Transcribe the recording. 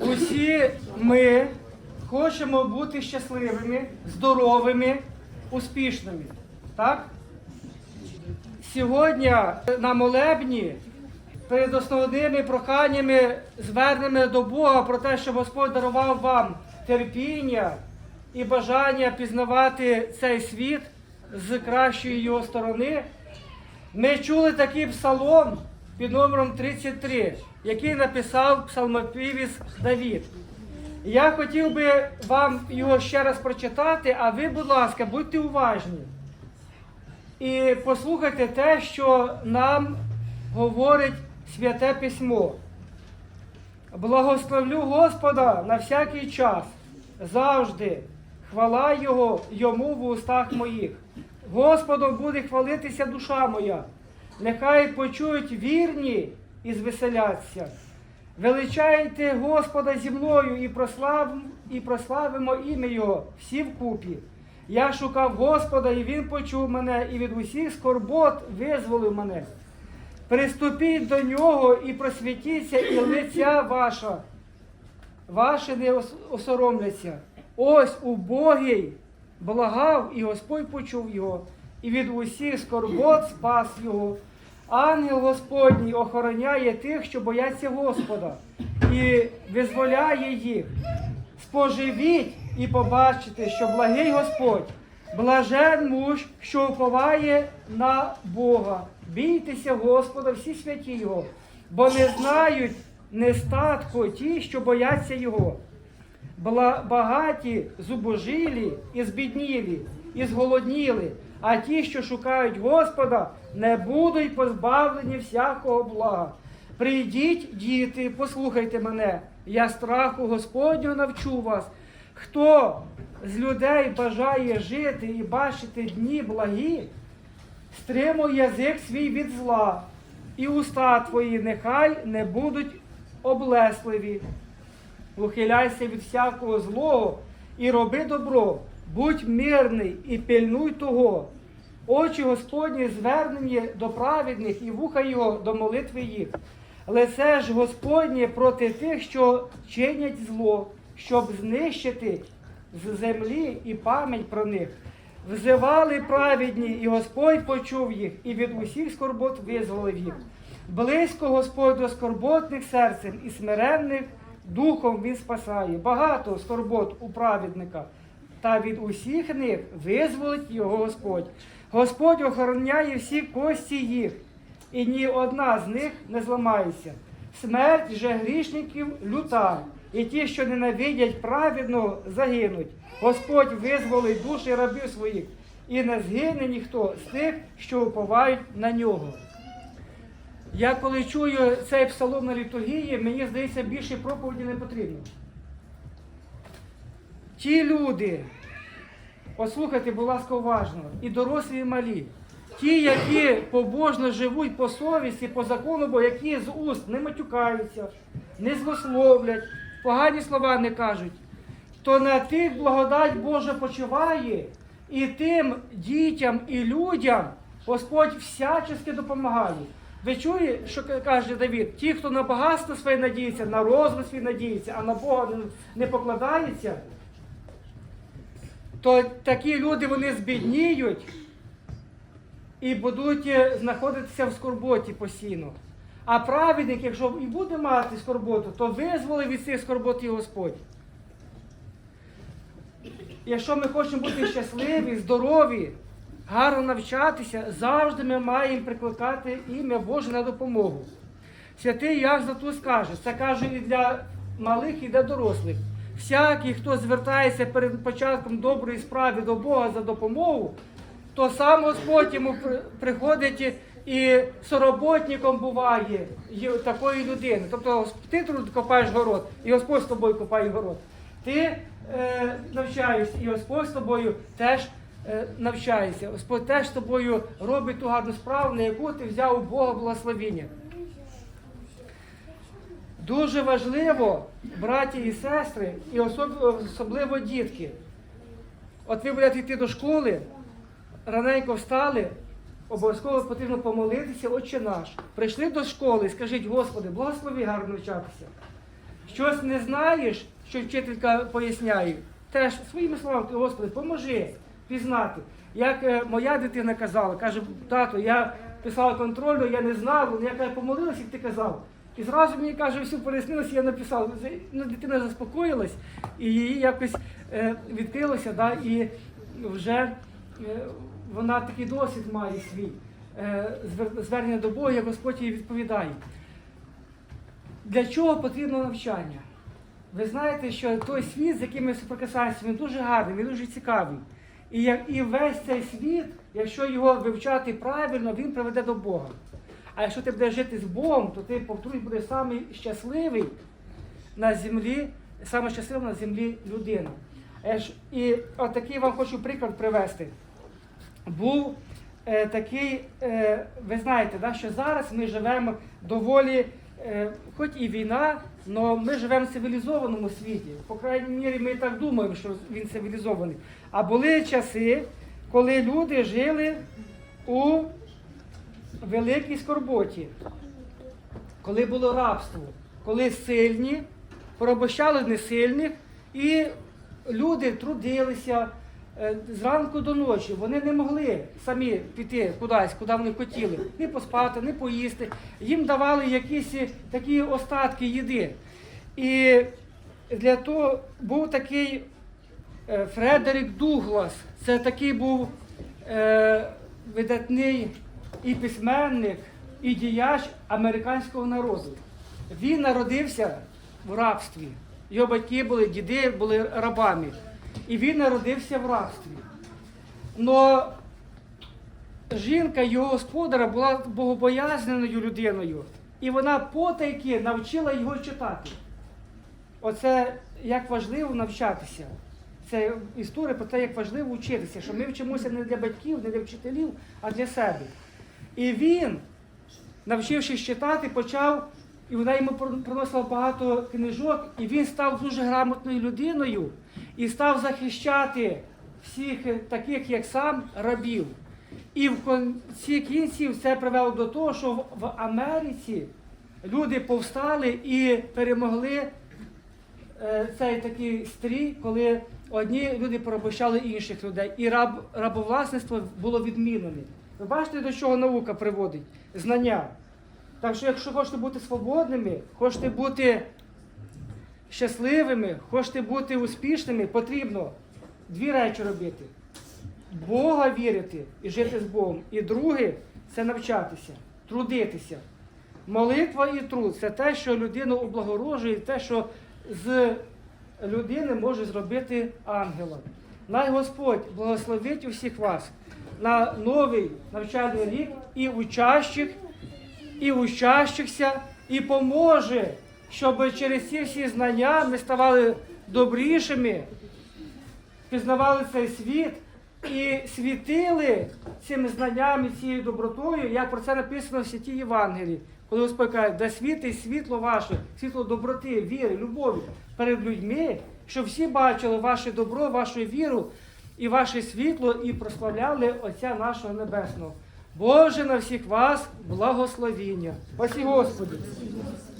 Усі ми хочемо бути щасливими, здоровими, успішними. Так? Сьогодні на молебні перед основними проханнями звернемо до Бога про те, що Господь дарував вам терпіння і бажання пізнавати цей світ з кращої його сторони. Ми чули такий псалом під номером 33, який написав псалмопівець Давід. Я хотів би вам його ще раз прочитати, а ви, будь ласка, будьте уважні. І послухайте те, що нам говорить Святе Письмо. Благословлю Господа на всякий час, завжди. Хвала Його йому в устах моїх. Господом буде хвалитися душа моя. Нехай почують вірні і звеселяться. Величайте Господа зі мною і прославимо, і прославимо ім'я Його всі вкупі. Я шукав Господа, і Він почув мене, і від усіх скорбот визволив мене. Приступіть до нього і просвітіться, і лиця ваша, ваші не осоромляться. Ось убогий благав, і Господь почув його, і від усіх скорбот спас його. Ангел Господній охороняє тих, що бояться Господа, і визволяє їх. Споживіть і побачите, що благий Господь, блажен муж, що уповає на Бога. Бійтеся Господа, всі святі Його, бо не знають нестатку ті, що бояться Його. Багаті зубожилі і збіднілі, і зголодніли, а ті, що шукають Господа, не будуть позбавлені всякого блага. Прийдіть, діти, послухайте мене, я страху Господнього навчу вас. Хто з людей бажає жити і бачити дні благі, стримуй язик свій від зла, і уста твої нехай не будуть облесливі. Ухиляйся від всякого злого і роби добро, будь мирний і пильнуй того. Очі Господні звернені до праведних і вуха його до молитви їх. Лице ж Господнє проти тих, що чинять зло, щоб знищити з землі і пам'ять про них. Взивали праведні, і Господь почув їх, і від усіх скорбот визволив їх. Близько Господь до скорботних серцем і смиренних духом Він спасає. Багато скорбот у праведника, та від усіх них визволить його Господь. Господь охороняє всі кості їх, і ні одна з них не зламається. Смерть же грішників люта, і ті, що ненавидять праведного, загинуть. Господь визволить душі рабів своїх, і не згине ніхто з тих, що уповають на нього. Я коли чую цей псалом на літургії, мені здається, більше проповіді не потрібно. Ті люди, послухайте, будь ласка, уважно, і дорослі, і малі, ті, які побожно живуть по совісті, по закону, бо які з уст не матюкаються, не злословлять, погані слова не кажуть, то на тих благодать Божа почуває, і тим дітям і людям Господь всячески допомагає. Ви чуєте, що каже Давід? Ті, хто на багатство своє надіється, на розум свій надіється, а на Бога не- покладається, то такі люди вони збідніють і будуть е, знаходитися в скорботі постійно. А праведник, якщо і буде мати скорботу, то визволить від цих скорбот і Господь. Якщо ми хочемо бути щасливі, здорові, гарно навчатися, завжди ми маємо прикликати ім'я Боже на допомогу. Святий Як Златус каже, це каже і для малих, і для дорослих. Всякий, хто звертається перед початком доброї справи до Бога за допомогу, то сам Господь йому приходить і сороботником буває такої людини. Тобто ти тут копаєш город, і Господь з тобою копає город. Ти е, навчаєшся, і Господь з тобою теж е, навчається. Господь теж з тобою робить ту гарну справу, на яку ти взяв у Бога благословіння. Дуже важливо, браті і сестри, і особ- особливо дітки. От ви будете йти до школи, раненько встали, обов'язково потрібно помолитися, Отче наш. Прийшли до школи, скажіть, Господи, благослови гарно навчатися. щось не знаєш, що вчителька поясняє, теж своїми словами, Господи, поможи пізнати. Як е, моя дитина казала, каже, тато, я писала контрольну, я не знав, я каже, помолився, як ти казав. І зразу мені каже, все пояснилося, я написав. Ну, дитина заспокоїлась і її якось е, відкрилося, да, і вже е, вона такий досвід має свій е, звернення до Бога, як Господь їй відповідає. Для чого потрібно навчання? Ви знаєте, що той світ, з яким ми соприкасаємося, він дуже гарний, він дуже цікавий. І, як, і весь цей світ, якщо його вивчати правильно, він приведе до Бога. А якщо ти будеш жити з Богом, то ти, повторюсь, будеш самий щасливий на землі, саме щаслива на землі людина. І отакий вам хочу приклад привести. Був е, такий, е, ви знаєте, да, що зараз ми живемо доволі, е, хоч і війна, але ми живемо в цивілізованому світі. По крайній мірі, ми так думаємо, що він цивілізований. А були часи, коли люди жили у великій скорботі, коли було рабство, коли сильні порабощали несильних, і люди трудилися е, зранку до ночі. Вони не могли самі піти кудись, куди вони хотіли, ні поспати, ні поїсти. Їм давали якісь е, такі остатки їди. І для того був такий е, Фредерік Дуглас. Це такий був видатний і письменник, і діяч американського народу. Він народився в рабстві. Його батьки були, діди були рабами. І він народився в рабстві. Но жінка його господара була богобоязненою людиною. І вона потайки навчила його читати. Оце як важливо навчатися. Це історія про те, як важливо вчитися, що ми вчимося не для батьків, не для вчителів, а для себе. І він, навчившись читати, почав, і вона йому про- приносила багато книжок, і він став дуже грамотною людиною і став захищати всіх таких, як сам, рабів. І в кінці кінців це привело до того, що в- в Америці люди повстали і перемогли е, цей такий стрій, коли одні люди порабощали інших людей, і раб, рабовласництво було відмінене. Ви бачите, до чого наука приводить? Знання. Так що, якщо хочете бути свободними, хочете бути щасливими, хочете бути успішними, потрібно дві речі робити: Бога вірити і жити з Богом. І друге це навчатися, трудитися. Молитва і труд це те, що людину облагорожує, те, що з людини може зробити ангела. Най Господь благословить усіх вас на новий навчальний рік і учащих, і учащихся, і поможе, щоб через ці всі знання ми ставали добрішими, пізнавали цей світ і світили цими знаннями, цією добротою, як про це написано в святій Євангелії. Коли Господь каже, да світить світло ваше, світло доброти, віри, любові перед людьми, щоб всі бачили ваше добро, вашу віру і ваше світло, і прославляли Отця нашого Небесного. Боже на всіх вас благословіння. Спасі Господи.